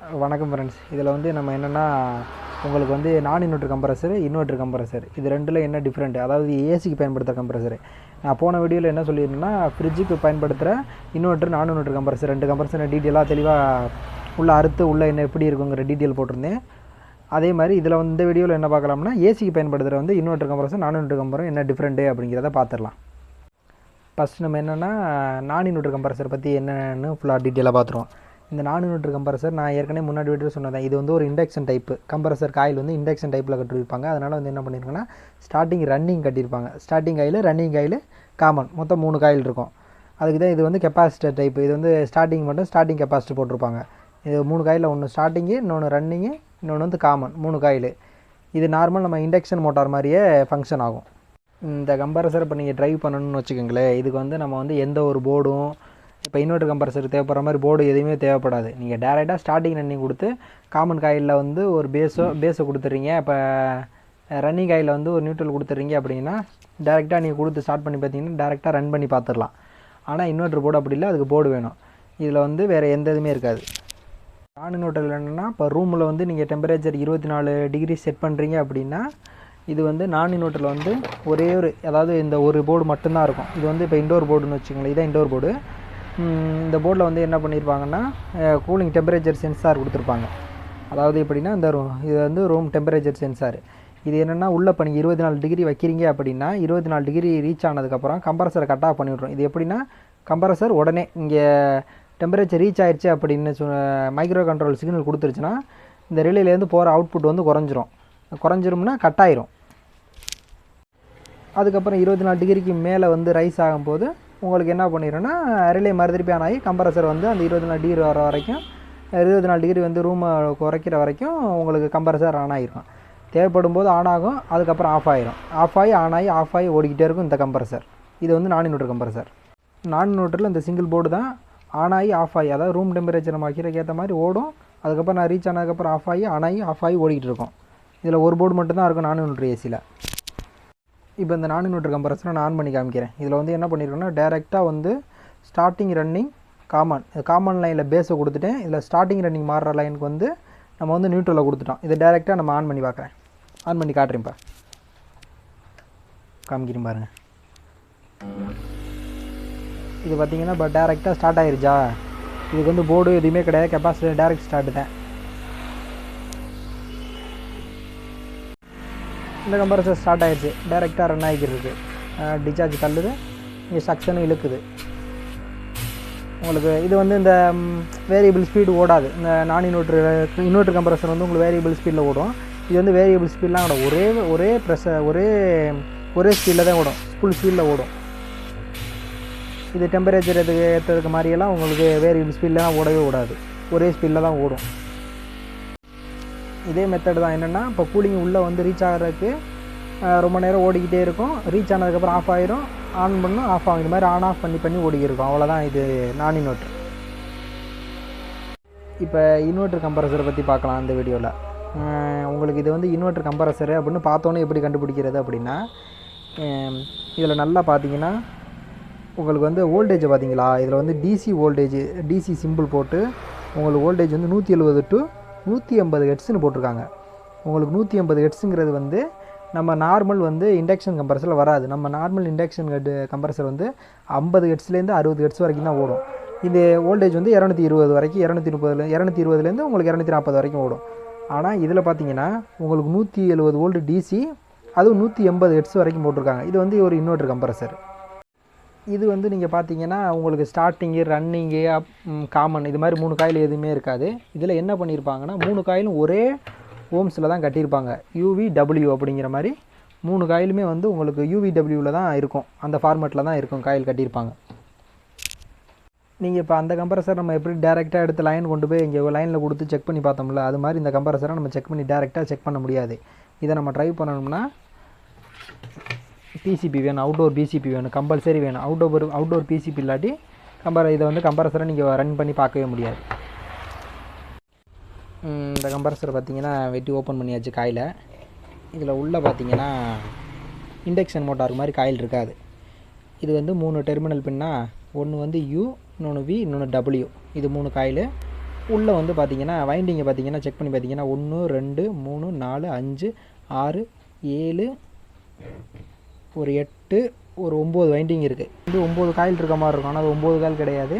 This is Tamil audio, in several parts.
வணக்கம் ஃப்ரெண்ட்ஸ் இதில் வந்து நம்ம என்னென்னா உங்களுக்கு வந்து நான் இன்வெர்டர் கம்ப்ரஸர் இன்வெர்டர் கம்ப்ரஸர் இது ரெண்டில் என்ன டிஃப்ரெண்ட் அதாவது ஏசிக்கு பயன்படுத்துகிற கம்ப்ரஸர் நான் போன வீடியோவில் என்ன சொல்லியிருந்தேன்னா ஃப்ரிட்ஜுக்கு பயன்படுத்துகிற இன்வெர்டர் நான் இன்வெர்டர் கம்ப்ரஸர் ரெண்டு கம்ப்ரஸர் டீட்டெயிலாக தெளிவாக உள்ள அறுத்து உள்ளே என்ன எப்படி இருக்குங்கிற டீட்டெயில் போட்டிருந்தேன். அதே மாதிரி இதில் வந்து இந்த வீடியோவில் என்ன பார்க்கலாம்னா ஏசிக்கு பயன்படுத்துகிற வந்து இன்வெர்டர் கம்ப்ரஸர் நான் இன்வெர்டர் கம்ப்ரஸர் என்ன டிஃப்ரெண்ட்டு அப்படிங்கிறத பார்த்துடலாம் ஃபஸ்ட் நம்ம என்னென்னா நான் இன்வெர்டர் கம்ப்ரஸர் பற்றி என்னென்னு ஃபுல்லாக டீட்டெயிலாக பார்த்துருவோம் இந்த நான் யூனிட் கம்ப்ரஸர் நான் ஏற்கனவே முன்னாடி வீடியோ சொன்னேன். இது வந்து ஒரு இண்டக்ஷன் டைப்பு கம்ப்ரஸர் காயில் வந்து இண்டக்ஷன் டைப்பில் கட்டிருப்பாங்க அதனால் வந்து என்ன பண்ணியிருக்காங்கன்னா ஸ்டார்டிங் ரன்னிங் கட்டியிருப்பாங்க. Starting coil running coil common மொத்தம் மூணு காயில் இருக்கும். அதுக்கு தான் இது வந்து கெப்பாசிட்டர் டைப் இது வந்து ஸ்டார்டிங் மட்டும் ஸ்டார்டிங் கெப்பாசிட்டி போட்டிருப்பாங்க. இது மூணு காயில் ஒன்று ஸ்டார்டிங்கு இன்னொன்று ரன்னிங்கு இன்னொன்று வந்து காமன் மூணு காயில். இது நார்மல் நம்ம இண்டக்ஷன் மோட்டார் மாதிரியே ஃபங்க்ஷன் ஆகும். இந்த கம்பரசர் இப்போ நீங்கள் ட்ரைவ் பண்ணணும்னு வச்சுக்கோங்களேன் இதுக்கு வந்து நம்ம வந்து எந்த ஒரு போர்டும் இப்போ இன்வெர்டர் கம்ப்ரஸர் தேவைப்படுற மாதிரி போர்டு எதுவுமே தேவைப்படாது. நீங்கள் டேரெக்டாக ஸ்டார்டிங் ரன்னிங் கொடுத்து காமன் காயிலில் வந்து ஒரு பேஸோ பேஸை கொடுத்துட்றீங்க. இப்போ ரன்னிங் காயில் வந்து ஒரு நியூட்ரல் கொடுத்துட்றீங்க அப்படின்னா டேரெக்டாக நீங்கள் கொடுத்து ஸ்டார்ட் பண்ணி பார்த்தீங்கன்னா டேரெக்டாக ரன் பண்ணி பார்த்துடலாம். ஆனால் இன்வெர்டர் போர்டு அப்படி இல்லை. அதுக்கு போர்டு வேணும். இதில் வந்து வேறு எந்த இதுவுமே இருக்காது. நான் இன்வெர்டரில் என்னென்னா இப்போ ரூமில் வந்து நீங்கள் டெம்பரேச்சர் இருபத்தி நாலு டிகிரி செட் பண்ணுறீங்க அப்படின்னா இது வந்து நான் இன்வெர்ட்டரில் வந்து ஒரே ஒரு அதாவது இந்த ஒரு போர்டு மட்டும்தான் இருக்கும். இது வந்து இப்போ இண்டோர் போர்டுன்னு வச்சுக்கோங்களேன். இதான் இண்டோர் போர்டு இந்த போர்டில் வந்து என்ன பண்ணியிருப்பாங்கன்னா கூலிங் டெம்பரேச்சர் சென்சார் கொடுத்துருப்பாங்க. அதாவது எப்படின்னா இந்த ரூம் இது வந்து ரூம் டெம்பரேச்சர் சென்சார். இது என்னென்னா உள்ளே இப்போ நீங்கள் இருபத்தி நாலு டிகிரி வைக்கிறீங்க அப்படின்னா இருபத்தி நாலு டிகிரி ரீச் ஆனதுக்கப்புறம் கம்ப்ரஸரை கட் ஆஃப் பண்ணிவிட்றோம் இது எப்படின்னா கம்ப்ரஸர் உடனே இங்கே டெம்பரேச்சர் ரீச் ஆயிடுச்சு அப்படின்னு சொ மைக்ரோ கண்ட்ரோல் சிக்னல் கொடுத்துருச்சுன்னா இந்த ரிலேலேருந்து போகிற அவுட்புட் வந்து குறைஞ்சிரும். குறைஞ்சிரும்னா கட் ஆயிரும். அதுக்கப்புறம் இருபத்தி நாலு டிகிரிக்கு மேலே வந்து ரைஸ் ஆகும்போது உங்களுக்கு என்ன பண்ணிடும்னா ரிலே மாதிரி திருப்பி ஆன் ஆகி கம்ப்ரஸர் வந்து அந்த இருபத்தி நாலு டிகிரி வர வரைக்கும் இருபத்தி நாலு டிகிரி வந்து ரூமை குறைக்கிற வரைக்கும் உங்களுக்கு கம்ப்ரஸர் ஆன் ஆகிருக்கும். தேவைப்படும் போது ஆன் ஆகும் அதுக்கப்புறம் ஆஃப் ஆகிரும் ஆஃப் ஆகி ஆன் ஆகி ஆஃப் ஆகி ஓடிக்கிட்டே இருக்கும் இந்த கம்ப்ரஸர் இது வந்து நான் இன்வெர்டர் கம்ப்ரஸர் நான் நூற்றில் இந்த சிங்கிள் போர்டு தான் ஆன் ஆகி ஆஃப் ஆகி அதாவது ரூம் டெம்பரேச்சர் நம்ம வைக்கிறதுக்கு ஏற்ற மாதிரி ஓடும். அதுக்கப்புறம் நான் ரீச் ஆனதுக்கப்புறம் ஆஃப் ஆகி ஆன் ஆகி ஆஃப் ஆகி ஓடிக்கிட்டு இருக்கும். இதில் ஒரு போர்டு மட்டும்தான் இருக்கும் நான் இன்வெர்டர் ஏசியில் இப்போ இந்த நான் இன்வெர்டர் கம்பரசனை நான் ஆன் பண்ணி காமிக்கிறேன். இதில் வந்து என்ன பண்ணியிருக்கோன்னா டேரெக்டாக வந்து ஸ்டார்டிங் ரன்னிங் காமன் காமன் லைனில் பேஸை கொடுத்துட்டேன். இதில் ஸ்டார்டிங் ரன்னிங் மாறுற லைனுக்கு வந்து நம்ம வந்து நியூட்ரலில் கொடுத்துட்டோம். இதை டேரெக்டாக நம்ம ஆன் பண்ணி பார்க்குறேன். ஆன் பண்ணி காட்டுறேன் இப்போ காமிக்கிறேன் பாருங்கள் இது பார்த்தீங்கன்னா இப்போ டேரெக்டாக ஸ்டார்ட் ஆயிருச்சா? இதுக்கு வந்து போர்டு எதுவுமே கிடையாது. கெப்பாசிட்டி டேரெக்ட் ஸ்டார்ட் தான் இந்த கம்ப்ரஸர் ஸ்டார்ட் ஆயிடுச்சு. டைரெக்டாக ரன் ஆகிக்கிறது டிசார்ஜ் தள்ளுது. இங்கே சக்ஷனும் இழுக்குது. உங்களுக்கு இது வந்து இந்த வேரியபிள் ஸ்பீடு ஓடாது. இந்த நான் இன்வெர்ட்ரு இன்வெர்ட்ரு கம்ப்ரஸர் வந்து உங்களுக்கு வேரியபிள் ஸ்பீடில் ஓடும். இது வந்து வேரியபிள் ஸ்பீட்லாம் ஓடும் ஒரே ஒரே ப்ரெஷர் ஒரே ஒரே ஸ்பீடில் தான் ஓடும். ஃபுல் ஸ்பீடில் ஓடும். இது டெம்பரேச்சர் எதுக்கு ஏற்றதுக்கு மாதிரியெல்லாம் உங்களுக்கு வேரியபிள் ஸ்பீட்லாம் ஓடவே ஓடாது. ஒரே ஸ்பீடில் தான் ஓடும். இதே மெத்தட் தான். என்னென்னா இப்போ கூலிங் உள்ளே வந்து ரீச் ஆகிறதுக்கு ரொம்ப நேரம் ஓடிக்கிட்டே இருக்கும். ரீச் ஆனதுக்கப்புறம் ஆஃப் ஆகிரும் ஆன் பண்ணும் ஆஃப் ஆகும். இது மாதிரி ஆன் ஆஃப் பண்ணி பண்ணி ஓடிக்கிருக்கும். அவ்வளோதான் இது நான் இன்வெர்ட்ரு இப்போ இன்வெர்ட்ரு கம்ப்ரஸரை பற்றி பார்க்கலாம் அந்த வீடியோவில் உங்களுக்கு இது வந்து இன்வெர்ட்ரு கம்ப்ரஸரு அப்படின்னு பார்த்தோன்னே எப்படி கண்டுபிடிக்கிறது அப்படின்னா இதில் நல்லா பார்த்தீங்கன்னா உங்களுக்கு வந்து வோல்டேஜ் பார்த்தீங்களா? இதில் வந்து டிசி வோல்டேஜ் டிசி சிம்பிள் போட்டு உங்களுக்கு வோல்டேஜ் வந்து நூற்றி எழுபது டு நூற்றி ஐம்பது ஹெட்ஸ்னு போட்டிருக்காங்க. உங்களுக்கு நூற்றி ஐம்பது ஹெட்ஸுங்கிறது வந்து நம்ம நார்மல் வந்து இண்டக்ஷன் கம்ப்ரஸரில் வராது. நம்ம நார்மல் இண்டக்ஷன் ஹெட் கம்ப்ரஸர் வந்து ஐம்பது ஹெட்ஸ்லேருந்து அறுபது ஹெட்ஸ் வரைக்கும் தான் ஓடும். இது ஓல்டேஜ் வந்து இரநூத்தி இருபது வரைக்கும் இரநூத்தி முப்பதுல இரநூத்தி இருபதுலேருந்து உங்களுக்கு இரநூத்தி நாற்பது வரைக்கும் ஓடும். ஆனால் இதில் பார்த்தீங்கன்னா உங்களுக்கு நூற்றி எழுபது ஓல்டு டிசி அதுவும் நூற்றி எண்பது ஹெட்ஸ் வரைக்கும் போட்டிருக்காங்க. இது வந்து ஒரு இன்வெர்டர் கம்ப்ரஸர் இது வந்து நீங்கள் பார்த்தீங்கன்னா உங்களுக்கு ஸ்டார்டிங்கு ரன்னிங்கு அப் காமன் இது மாதிரி மூணு காயில் எதுவுமே இருக்காது. இதில் என்ன பண்ணியிருப்பாங்கன்னா மூணு காயிலும் ஒரே ஓம்ஸில் தான் கட்டியிருப்பாங்க. யூவி டபிள்யூ அப்படிங்கிற மாதிரி மூணு காயிலுமே வந்து உங்களுக்கு யூவி டபிள்யூவில் தான் இருக்கும். அந்த ஃபார்மேட்டில் தான் இருக்கும் காயில் கட்டியிருப்பாங்க. நீங்கள் இப்போ அந்த கம்ப்ரஸர் நம்ம எப்படி டேரெக்டாக எடுத்து லைன் கொண்டு போய் இங்கே லைனில் கொடுத்து செக் பண்ணி பார்த்தோம்ல அது மாதிரி இந்த கம்ப்ரஸரை நம்ம செக் பண்ணி டேரெக்டாக செக் பண்ண முடியாது. இதை நம்ம ட்ரை பண்ணணும்னா பிசிபி வேணும் அவுட்டோர் பிசிபி வேணும் கம்பல்சரி வேணும். அவுட்டோர் அவுட்டோர் பிசிபி இல்லாட்டி கம்பர் இதை வந்து கம்பரசரை நீங்கள் ரன் பண்ணி பார்க்கவே முடியாது. இந்த கம்பரசர் பார்த்தீங்கன்னா வெட்டி ஓப்பன் பண்ணியாச்சு காயில். இதில் உள்ளே பார்த்தீங்கன்னா இண்டக்ஷன் மோட்டார் மாதிரி காயில் இருக்காது. இது வந்து மூணு டெர்மினல் பின்னா ஒன்று வந்து யூ இன்னொன்று வி இன்னொன்று டபிள்யூ இது மூணு காயில். உள்ளே வந்து பார்த்தீங்கன்னா வைண்டிங்கை பார்த்தீங்கன்னா செக் பண்ணி பார்த்தீங்கன்னா ஒன்று ரெண்டு மூணு நாலு அஞ்சு ஆறு ஏழு ஒரு எட்டு ஒரு ஒம்பது வைண்டிங் இருக்குது வந்து ஒம்பது காயில் இருக்க மாதிரி இருக்கும். ஆனால் அது ஒம்பது காயில் கிடையாது.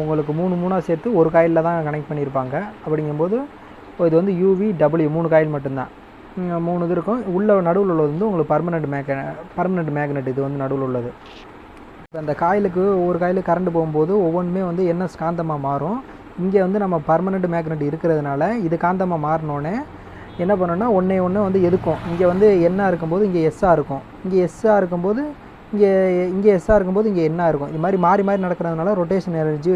உங்களுக்கு மூணு மூணாக சேர்த்து ஒரு காயிலில் தான் கனெக்ட் பண்ணியிருப்பாங்க. அப்படிங்கும்போது இது வந்து யூவி டபிள்யூ மூணு காயில் மட்டும்தான். மூணு இது இருக்கும். உள்ள நடுவில் உள்ளது வந்து உங்களுக்கு பர்மனெண்ட் மேக பர்மனெண்ட் மேக்னெட் இது வந்து நடுவில் உள்ளது. இப்போ அந்த காயிலுக்கு ஒவ்வொரு காயிலுக்கு கரண்ட் போகும்போது ஒவ்வொன்றுமே வந்து என்ன காந்தமாக மாறும்? இங்கே வந்து நம்ம பர்மனெண்ட் மேக்னெட் இருக்கிறதுனால இது காந்தமாக மாறினோடனே என்ன பண்ணோன்னா ஒன்றே ஒன்று வந்து எதுக்கும் இங்கே வந்து என்ன இருக்கும்போது இங்கே எஸ்ஸாக இருக்கும். இங்கே எஸ்ஸாக இருக்கும்போது இங்கே இங்கே எஸ்ஸாக இருக்கும்போது இங்கே என்ன இருக்கும். இது மாதிரி மாறி மாறி நடக்கிறதுனால ரொட்டேஷன் எனர்ஜி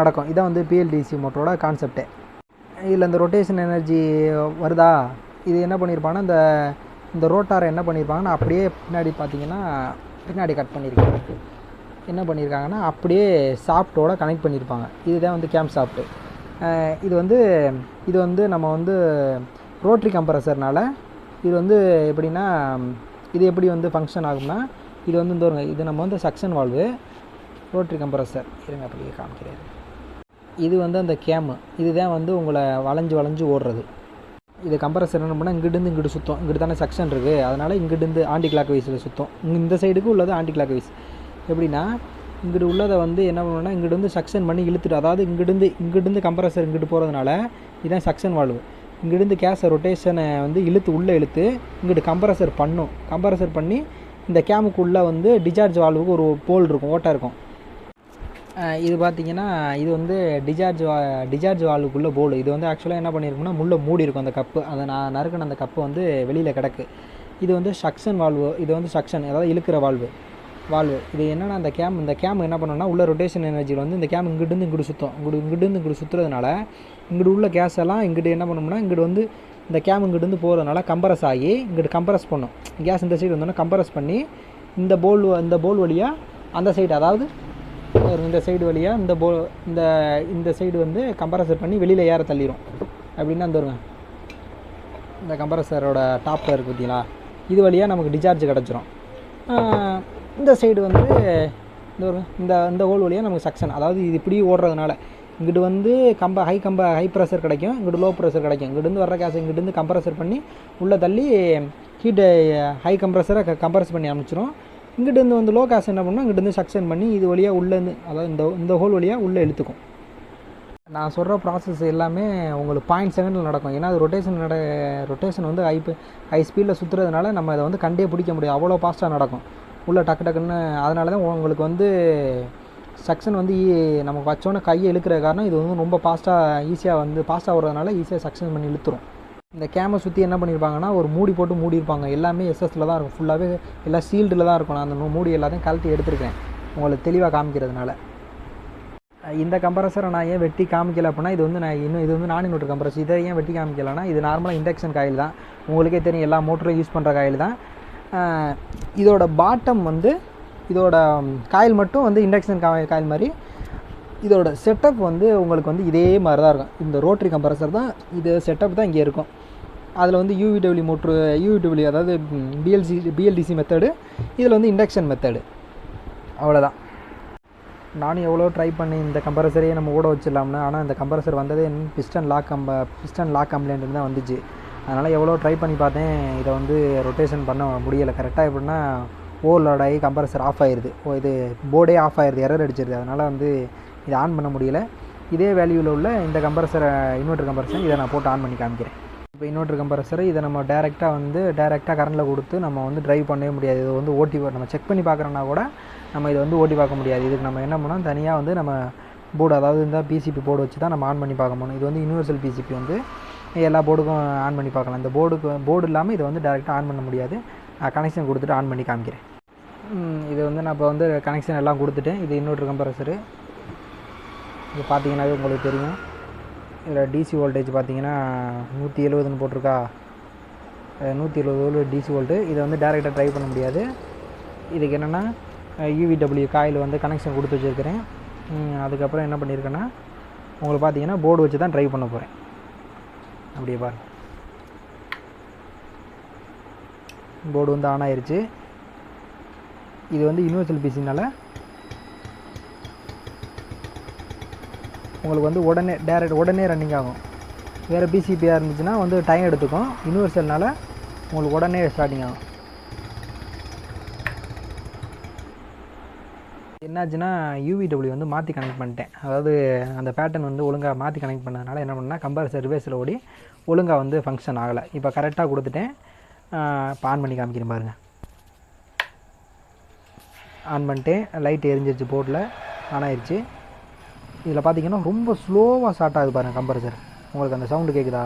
நடக்கும். இதான் வந்து பிஎல்டிசி மோட்டரோட கான்செப்டே இதில் இந்த ரொட்டேஷன் எனர்ஜி வருதா? இது என்ன பண்ணியிருப்பாங்கன்னா இந்த இந்த ரோட்டாரை என்ன பண்ணியிருப்பாங்கன்னா அப்படியே பின்னாடி பார்த்தீங்கன்னா பின்னாடி கட் பண்ணியிருக்காங்க என்ன பண்ணியிருக்காங்கன்னா அப்படியே சாஃப்ட்டோட கனெக்ட் பண்ணியிருப்பாங்க இதுதான் வந்து கேம் சாஃப்ட்டு இது வந்து இது வந்து நம்ம வந்து ரோட்ரி கம்ப்ரஸர்னால் இது வந்து எப்படின்னா இது எப்படி வந்து ஃபங்க்ஷன் ஆகும்னா இது வந்து இந்த ஒரு- இது நம்ம வந்து சக்ஷன் வால்வு ரோட்ரி கம்ப்ரஸர் இருங்க அப்படியே காமிக்கிறேன். இது வந்து அந்த கேமு இதுதான் வந்து உங்களை வளைஞ்சு வளைஞ்சு ஓடுறது. இது கம்ப்ரஸர் என்ன பண்ணால் இங்கிட்டு இங்கிட்டு சுத்தம். இங்கிட்டு தானே செக்ஷன் இருக்குது அதனால் இங்கிட்டு ஆண்டி கிளாக் வைஸில் சுத்தம் இந்த சைடுக்கு உள்ளது ஆண்டி கிளாக் வைஸ் எப்படின்னா இங்கிட்டு உள்ளதை வந்து என்ன பண்ணுவோம்னா இங்கிட்டு வந்து சக்ஷன் பண்ணி இழுத்துட்டு அதாவது இங்கிட்டிருந்து இங்கிட்டு கம்ப்ரஸர் இங்கிட்டு போகிறதுனால இதான் சக்ஷன் வால்வு இங்கிருந்து கேஸை ரொட்டேஷனை வந்து இழுத்து உள்ளே இழுத்து இங்கிட்டு கம்ப்ரஸர் பண்ணும். கம்ப்ரஸர் பண்ணி இந்த கேமுக்குள்ளே வந்து டிசார்ஜ் வால்வுக்கு ஒரு போல் இருக்கும் ஓட்டை இருக்கும். இது பார்த்தீங்கன்னா இது வந்து டிசார்ஜ் வா டிசார்ஜ் வால்வுக்குள்ளே போல் இது வந்து ஆக்சுவலாக என்ன பண்ணியிருக்கும்னா முள்ளே மூடி இருக்கும் அந்த கப்பு அதை நான் நறுக்கின அந்த கப்பு வந்து வெளியில் கிடக்கு. இது வந்து சக்ஷன் வால்வு இது வந்து சக்ஷன் அதாவது இழுக்கிற வால்வு வால்வு இது என்னென்னா அந்த கேம் இந்த கேம் என்ன பண்ணணும்னா உள்ள ரொட்டேஷன் எனர்ஜியில் வந்து இந்த கேம் இங்கிட்டு இங்கிட்டு சுற்றும் இங்கிட்டு இங்கிட்டு இங்கிட்டு சுற்றுறதுனால இங்கிட்டு உள்ள கேஸ் எல்லாம் இங்கிட்டு என்ன பண்ணோம்னா இங்கிட்டு வந்து இந்த கேம் இங்கிட்டு போகிறதுனால கம்ப்ரஸ் ஆகி இங்கிட்டு கம்ப்ரஸ் பண்ணும். கேஸ் இந்த சைடு வந்தோன்னா கம்ப்ரஸ் பண்ணி இந்த போல் இந்த போல் வழியாக அந்த சைடு அதாவது ஒரு இந்த சைடு வழியாக இந்த போ இந்த இந்த சைடு வந்து கம்ப்ரஸர் பண்ணி வெளியில் ஏற தள்ளிடும் அப்படின்னா இந்த வருங்க இந்த கம்ப்ரஸரோட டாப்பில் இருக்குது பார்த்தீங்களா இது வழியாக நமக்கு டிசார்ஜ் கிடச்சிரும். இந்த சைடு வந்து இந்த ஒரு இந்த இந்த ஹோல் வழியாக நமக்கு சக்ஷன் அதாவது இது இப்படி ஓடுறதுனால. இங்கிட்டு வந்து கம்ப ஹை கம்ப ஹை ப்ரெஷர் கிடைக்கும். இங்கிட்டு லோ ப்ரெஷர் கிடைக்கும். இங்கிட்டு வர்ற கேஸ் இங்கிட்டு கம்ப்ரஸர் பண்ணி உள்ளே தள்ளி ஹீட்டை ஹை கம்ப்ரஸரை கம்ப்ரஸ் பண்ணி அனுப்பிச்சிரும். இங்கிட்டு வந்து லோ கேஸ் என்ன பண்ணால் இங்கிட்டு சக்ஷன் பண்ணி இது வழியாக உள்ளேருந்து அதாவது இந்த இந்த ஹோல் வழியாக உள்ளே இழுத்துக்கும். நான் சொல்கிற ப்ராசஸ் எல்லாமே உங்களுக்கு பாயிண்ட் செகண்டில் நடக்கும். ஏன்னா அது ரொட்டேஷன் நட ரொட்டேஷன் வந்து ஹை ஹை ஸ்பீடில் சுற்றுறதுனால நம்ம இதை வந்து கண்டே பிடிக்க முடியாது. அவ்வளோ ஃபாஸ்ட்டாக நடக்கும். உள்ளே டக்கு டக்குன்னு அதனால தான் உங்களுக்கு வந்து சக்ஷன் வந்து நம்ம வச்சோன்னே கையை இழுக்கிற காரணம் இது வந்து ரொம்ப ஃபாஸ்ட்டாக ஈஸியாக வந்து ஃபாஸ்ட்டாக ஆகுறதுனால ஈஸியாக சக்ஷன் பண்ணி இழுத்துரும். இந்த கேமை சுற்றி என்ன பண்ணியிருப்பாங்கன்னா ஒரு மூடி போட்டு மூடியிருப்பாங்க எல்லாமே எஸ்எஸ்ல தான் இருக்கும். ஃபுல்லாகவே எல்லாம் சீல்டில் தான் இருக்கும். நான் அந்த மூடி எல்லாத்தையும் கழட்டி எடுத்திருக்கேன். உங்களுக்கு தெளிவாக காமிக்கிறதுனால. இந்த கம்ப்ரஸரை நான் ஏன் வெட்டி காமிக்கல அப்படின்னா இது வந்து நான் இன்னும் இது வந்து நான் இன்னொரு கம்ப்ரஸர் இதை ஏன் வெட்டி காமிக்கலன்னா இது நார்மலாக இண்டக்ஷன் காயில் தான். உங்களுக்கே தெரியும் எல்லா மோட்டரும் யூஸ் பண்ணுற காயில் தான். இதோட பாட்டம் வந்து இதோட காயில் மட்டும் வந்து இண்டக்ஷன் காய் காயில் மாதிரி. இதோட செட்டப் வந்து உங்களுக்கு வந்து இதே மாதிரி தான் இருக்கும். இந்த ரோட்டரி கம்ப்ரஸர் தான் இது செட்டப் தான் இங்கே இருக்கும். அதில் வந்து யூவிடபிள்யூ மோட்ரு யூவிடபிள்யூ அதாவது பிஎல்சி பிஎல்டிசி மெத்தடு இதில் வந்து இண்டக்ஷன் மெத்தடு அவ்வளோதான் நானும் எவ்வளோ ட்ரை பண்ணி இந்த கம்ப்ரஸரையே நம்ம ஓட வச்சிடலாம்னு ஆனால் இந்த கம்ப்ரஸர் வந்ததே பிஸ்டன் லாக் கம்ப பிஸ்டன் லாக் கம்ப்ளைண்ட் தான் வந்துச்சு. அதனால் எவ்வளோ ட்ரை பண்ணி பார்த்தேன் இதை வந்து ரொட்டேஷன் பண்ண முடியலை. கரெக்டாக எப்படின்னா ஓவர்லோட் ஆகி கம்ப்ரஸர் ஆஃப் ஆயிடுது ஓ இது போர்டே ஆஃப் ஆயிடுது எரர் அடிச்சிருது. அதனால் வந்து இதை ஆன் பண்ண முடியல. இதே வேல்யூவில் உள்ள இந்த கம்ப்ரஸரை இன்வெர்டர் கம்ப்ரஸர் இதை நான் போட்டு ஆன் பண்ணி காமிக்கிறேன். இப்போ இன்வெர்டர் கம்ப்ரஸர் இதை நம்ம டேரெக்டாக வந்து டேரெக்டாக கரண்டில் கொடுத்து நம்ம வந்து ட்ரைவ் பண்ணவே முடியாது. இது வந்து ஓட்டி நம்ம செக் பண்ணி பார்க்குறோன்னா கூட நம்ம இதை வந்து ஓட்டி பார்க்க முடியாது. இதுக்கு நம்ம என்ன பண்ணோம் தனியாக வந்து நம்ம போர்டு அதாவது இந்த பிசிபி போர்டு வச்சு தான் நம்ம ஆன் பண்ணி பார்க்க முடியும். இது வந்து யூனிவர்சல் பிசிபி வந்து எல்லா போர்டுக்கும் ஆன் பண்ணி பார்க்கலாம். இந்த போர்டுக்கு போர்டு இல்லாமல் இதை வந்து டேரெக்டாக ஆன் பண்ண முடியாது. நான் கனெக்ஷன் கொடுத்துட்டு ஆன் பண்ணி காமிக்கிறேன். இது வந்து நான் இப்போ வந்து கனெக்ஷன் எல்லாம் கொடுத்துட்டேன் இது இன்னொரு கம்ப்ரஸரு இது பார்த்தீங்கன்னாவே உங்களுக்கு தெரியும். இதில் டிசி வோல்டேஜ் பார்த்தீங்கன்னா நூற்றி எழுபதுன்னு போட்டிருக்கா. நூற்றி எழுபது வோல்ட் டிசி வோல்ட்டு இதை வந்து டேரெக்டாக ட்ரை பண்ண முடியாது. இதுக்கு என்னென்னா யூவிடபிள்யூ காயில் வந்து கனெக்ஷன் கொடுத்து வச்சுருக்கிறேன். அதுக்கப்புறம் என்ன பண்ணியிருக்கேன்னா உங்களுக்கு பார்த்தீங்கன்னா போர்டு வச்சு தான் ட்ரைவ் பண்ண போகிறேன் அப்படியே பாருங்க போர்டு வந்து ஆன் ஆயிருச்சு. இது வந்து யூனிவர்சல் பிசினால உங்களுக்கு வந்து உடனே டேரக்ட் உடனே ரன்னிங் ஆகும். வேறு பிசிபியாக இருந்துச்சுன்னா வந்து டைம் எடுத்துக்கும். யூனிவர்சல்னால உங்களுக்கு உடனே ஸ்டார்டிங் ஆகும். என்னாச்சுன்னா யூவிடபிள்யூ வந்து மாற்றி கனெக்ட் பண்ணிட்டேன். அதாவது அந்த பேட்டர்ன் வந்து ஒழுங்காக மாற்றி கனெக்ட் பண்ணதுனால என்ன பண்ணால் கம்பேர் ரிவர்ஸில் ஓடி ஒழுங்காக வந்து ஃபங்க்ஷன் ஆகலை. இப்போ கரெக்டாக கொடுத்துட்டேன். இப்போ ஆன் பண்ணி காமிக்கிறேன் பாருங்கள் ஆன் பண்ணிட்டேன் லைட் எரிஞ்சிருச்சு போட்டில் ஆன் ஆயிடுச்சு இதில் பார்த்தீங்கன்னா ரொம்ப ஸ்லோவாக ஸ்டார்ட் ஆகுது பாருங்கள் கம்பரசர் உங்களுக்கு அந்த சவுண்டு கேட்குதா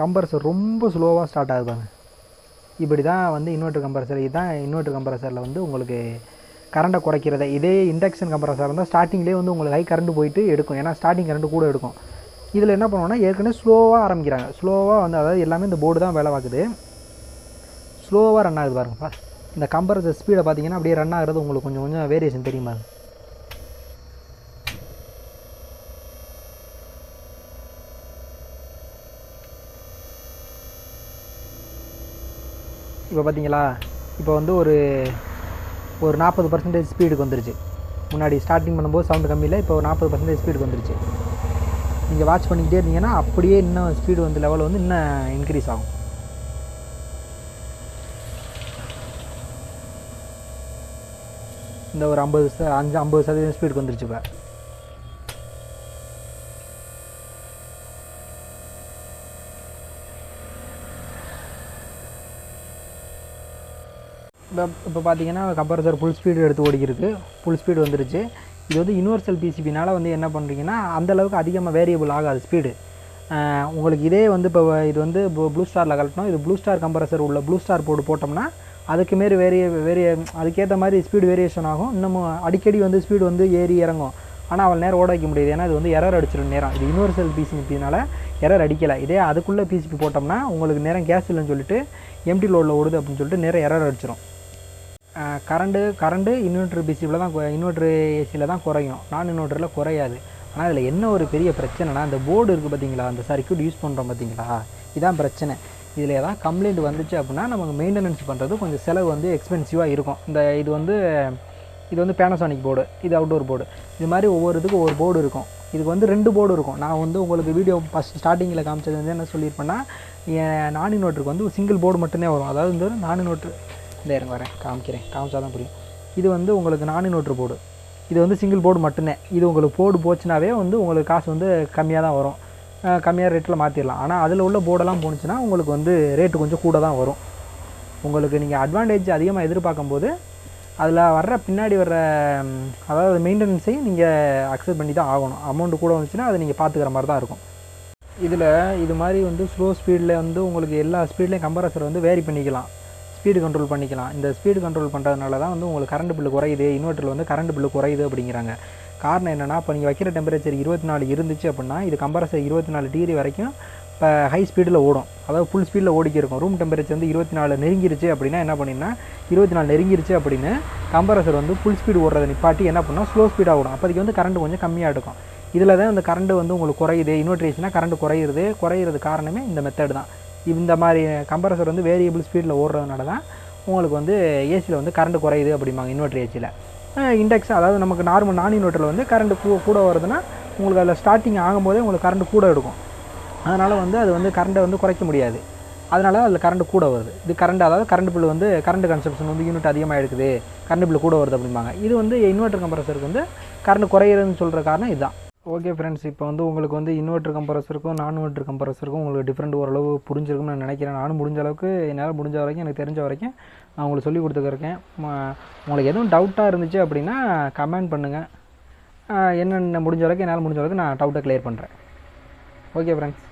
கம்பரசர் ரொம்ப ஸ்லோவாக ஸ்டார்ட் ஆகுது பாருங்கள் இப்படி தான் வந்து இன்வெர்ட்டர் கம்ப்ரஸர் இதுதான் இன்வெர்ட்டர் கம்ப்ரஸரில் வந்து உங்களுக்கு கரண்ட்டை குறைக்கிறத. இதே இண்டக்ஷன் கம்ப்ரஸர் இருந்தால் ஸ்டார்டிங்லேயே வந்து உங்களுக்கு ஹை கரண்ட் போயிட்டு எடுக்கும். ஏன்னா ஸ்டார்டிங் கரண்ட் கூட எடுக்கும். இதில் என்ன பண்ணுவோம்னா ஏற்கனவே ஸ்லோவாக ஆரம்பிக்கிறாங்க. ஸ்லோவாக வந்து அதாவது எல்லாமே இந்த போர்டு தான் வேலை பார்க்குது. ஸ்லோவாக ரன் ஆகுது பாருங்கப்பா இந்த கம்ப்ரஸர் ஸ்பீடை பார்த்தீங்கன்னா அப்படியே ரன் ஆகிறது உங்களுக்கு கொஞ்சம் கொஞ்சம் வேரியேஷன் தெரியுமா? இப்போ பார்த்தீங்களா இப்போ வந்து ஒரு ஒரு நாற்பது பர்சன்டேஜ் ஸ்பீடுக்கு வந்துருச்சு. முன்னாடி ஸ்டார்டிங் பண்ணும்போது சவுண்டு கம்மியில் இப்போ ஒரு நாற்பது பர்சன்டேஜ் ஸ்பீடுக்கு வந்துருச்சு. நீங்கள் வாட்ச் பண்ணிக்கிட்டே இருந்தீங்கன்னா அப்படியே இன்னும் ஸ்பீடு வந்து லெவல் வந்து இன்னும் இன்க்ரீஸ் ஆகும். இந்த ஒரு ஐம்பது அஞ்சு ஐம்பது சதவீதம் ஸ்பீடுக்கு வந்துருச்சு இப்போ. இப்போ இப்போ பார்த்தீங்கன்னா கம்பரசர் ஃபுல் ஸ்பீடு எடுத்து ஓடிக்கிருக்கு. ஃபுல் ஸ்பீடு வந்துருச்சு. இது வந்து யூனிவர்சல் பிசிபினால் வந்து என்ன பண்ணுறீங்கன்னா அந்தளவுக்கு அதிகமாக வேரியபிள் ஆகாது ஸ்பீடு உங்களுக்கு இதே வந்து இப்போ இது வந்து ப்ளூ ஸ்டாரில் கலட்டணும் இது ப்ளூ ஸ்டார் கம்பரசர் உள்ள ப்ளூ ஸ்டார் போர்டு போட்டோம்னா அதுக்கு மாரி வேரிய வேரிய அதுக்கேற்ற மாதிரி ஸ்பீடு வேரியேஷன் ஆகும். இன்னமும் அடிக்கடி வந்து ஸ்பீடு வந்து ஏறி இறங்கும். ஆனால் அவள் நேரம் ஓட வைக்க முடியாது. ஏன்னா இது வந்து எரர் அடிச்சிடும் நேரம். இது யூனிவர்சல் பிசிபினால் எரர் அடிக்கலை. இதே அதுக்குள்ளே பிசிபி போட்டோம்னா உங்களுக்கு நேரம் கேஸ் இல்லைன்னு சொல்லிட்டு எம்டி லோடில் ஓடுது அப்படின்னு சொல்லிட்டு நேரம் எரர் அடிச்சிடும் கரண்டு கரண்டு இன்வெர்ட்ரு பிசிபில் தான் இன்வெர்ட்ரு ஏசியில் தான் குறையும். நான் இன்வெர்ட்டரில் குறையாது. ஆனால் இதில் என்ன ஒரு பெரிய பிரச்சனைனா அந்த போர்டு இருக்குது பார்த்தீங்களா அந்த சர்க்யூட் யூஸ் பண்ணுறோம் பார்த்தீங்களா இதான் பிரச்சனை. இதில் ஏதாவது கம்ப்ளைண்ட் வந்துச்சு அப்படின்னா நமக்கு மெயின்டெனன்ஸ் பண்ணுறது கொஞ்சம் செலவு வந்து எக்ஸ்பென்சிவாக இருக்கும். இந்த இது வந்து இது வந்து பேனசானிக் போர்டு இது அவுட்டோர் போர்டு இது மாதிரி ஒவ்வொரு இதுக்கும் ஒவ்வொரு போர்டு இருக்கும். இதுக்கு வந்து ரெண்டு போர்டு இருக்கும். நான் வந்து உங்களுக்கு வீடியோ ஃபஸ்ட் ஸ்டார்டிங்கில் காமிச்சது வந்து என்ன சொல்லியிருப்பேன்னா என் நான் இன்வெர்ட்டருக்கு வந்து சிங்கிள் போர்டு மட்டும்தான் வரும். அதாவது வந்து நான் இன்வெர்ட்ரு இந்த இருங்க வரேன் காமிக்கிறேன். காமிச்சா தான் புரியும். இது வந்து உங்களுக்கு நானு நோட்ரு போர்டு இது வந்து சிங்கிள் போர்டு மட்டுமே இது உங்களுக்கு போர்டு போச்சுனாவே வந்து உங்களுக்கு காசு வந்து கம்மியாக தான் வரும் கம்மியாக ரேட்டில் மாற்றிடலாம் ஆனால் அதில் உள்ள போர்டெல்லாம் போணுச்சுன்னா உங்களுக்கு வந்து ரேட்டு கொஞ்சம் கூட தான் வரும். உங்களுக்கு நீங்கள் அட்வான்டேஜ் அதிகமாக எதிர்பார்க்கும்போது அதில் வர்ற பின்னாடி வர்ற அதாவது மெயின்டெனன்ஸையும் நீங்கள் அக்செப்ட் பண்ணி தான் ஆகணும். அமௌண்ட்டு கூட வந்துச்சுன்னா அதை நீங்கள் பார்த்துக்கிற மாதிரி தான் இருக்கும். இதில் இது மாதிரி வந்து ஸ்லோ ஸ்பீடில் வந்து உங்களுக்கு எல்லா ஸ்பீட்லேயும் கம்ப்ரஸர் வந்து வேரி பண்ணிக்கலாம். ஸ்பீடு கண்ட்ரோல் பண்ணிக்கலாம். இந்த ஸ்பீடு கண்ட்ரோல் பண்ணுறதுனால தான் வந்து உங்களுக்கு கரண்ட் பில்லு குறையுது இன்வெர்ட்டரில் வந்து கரண்ட் பில்லு குறையுது அப்படிங்கிறாங்க. காரணம் என்னென்னா இப்போ நீங்கள் வைக்கிற டெம்பரேச்சர் இருபத்தி நாலு இருந்துச்சு அப்படின்னா இது கம்ப்ரஸர் இருபத்தி நாலு டிகிரி வரைக்கும் இப்போ ஹை ஸ்பீடில் ஓடும். அதாவது ஃபுல் ஸ்பீடில் ஓடிக்கி இருக்கும். ரூம் டெம்பரேச்சர் வந்து இருபத்தி நாலு நெருங்கிருச்சு அப்படின்னா என்ன பண்ணிங்கன்னா இருபத்தி நாலு நெருங்கிருச்சு அப்படின்னு கம்ப்ரஸர் வந்து ஃபுல் ஸ்பீடு ஓடுறதை நிப்பாட்டி என்ன பண்ணால் ஸ்லோ ஸ்பீடாக ஓடும். அப்போதைக்கு வந்து கரண்ட் கொஞ்சம் கம்மியாக இருக்கும். இதில் தான் இந்த கரண்ட் வந்து உங்களுக்கு குறையுது இன்வெர்ட்ரேஷனாக கரண்ட் குறையிறது குறையிறது காரணமே இந்த மெத்தட் தான். இந்த மாதிரி கம்ப்ரஸர் வந்து வேரியபிள் ஸ்பீடில் ஓடுறதுனால தான் உங்களுக்கு வந்து ஏசியில் வந்து கரண்ட் குறையுது அப்படிம்பாங்க இன்வெர்டர் ஏசியில் இண்டெக்ஸ் அதாவது நமக்கு நார்மல் நான் இன்வெர்ட்டரில் வந்து கரண்ட் கூ கூட வருதுன்னா உங்களுக்கு அதில் ஸ்டார்டிங் ஆகும்போதே உங்களுக்கு கரண்ட் கூட எடுக்கும். அதனால் வந்து அது வந்து கரண்ட்டை வந்து குறைக்க முடியாது. அதனால் அதில் கரண்ட் கூட வருது. இது கரண்ட் அதாவது கரண்ட் பில் வந்து கரண்ட் கன்சப்ஷன் வந்து யூனிட் அதிகமாக எடுக்குது கரண்ட் பில் கூட வருது அப்படிம்பாங்க. இது வந்து இன்வெர்ட்டர் கம்ப்ரஸருக்கு வந்து கரண்ட் குறையிறதுன்னு சொல்கிற காரணம் இதுதான். ஓகே ஃப்ரெண்ட்ஸ் இப்போ வந்து உங்களுக்கு வந்து இன்வெர்ட்டர் கம்ப்ரஸருக்கும் நான் இன்வெர்ட்டர் கம்ப்ரஸருக்கும் உங்களுக்கு டிஃப்ரெண்ட் ஓரளவு புரிஞ்சிருக்கும்னு நான் நினைக்கிறேன். நானும் முடிஞ்ச அளவுக்கு என்னால் முடிஞ்ச வரைக்கும் எனக்கு தெரிஞ்ச வரைக்கும் நான் உங்களுக்கு சொல்லி கொடுத்துருக்கேன் உங்களுக்கு எதுவும் டவுட்டாக இருந்துச்சு அப்படின்னா கமெண்ட் பண்ணுங்கள் என்னென்ன முடிஞ்ச வரைக்கும் என்னால் முடிஞ்ச வரைக்கும் நான் டவுட்டை க்ளியர் பண்ணுறேன் ஓகே ஃப்ரெண்ட்ஸ்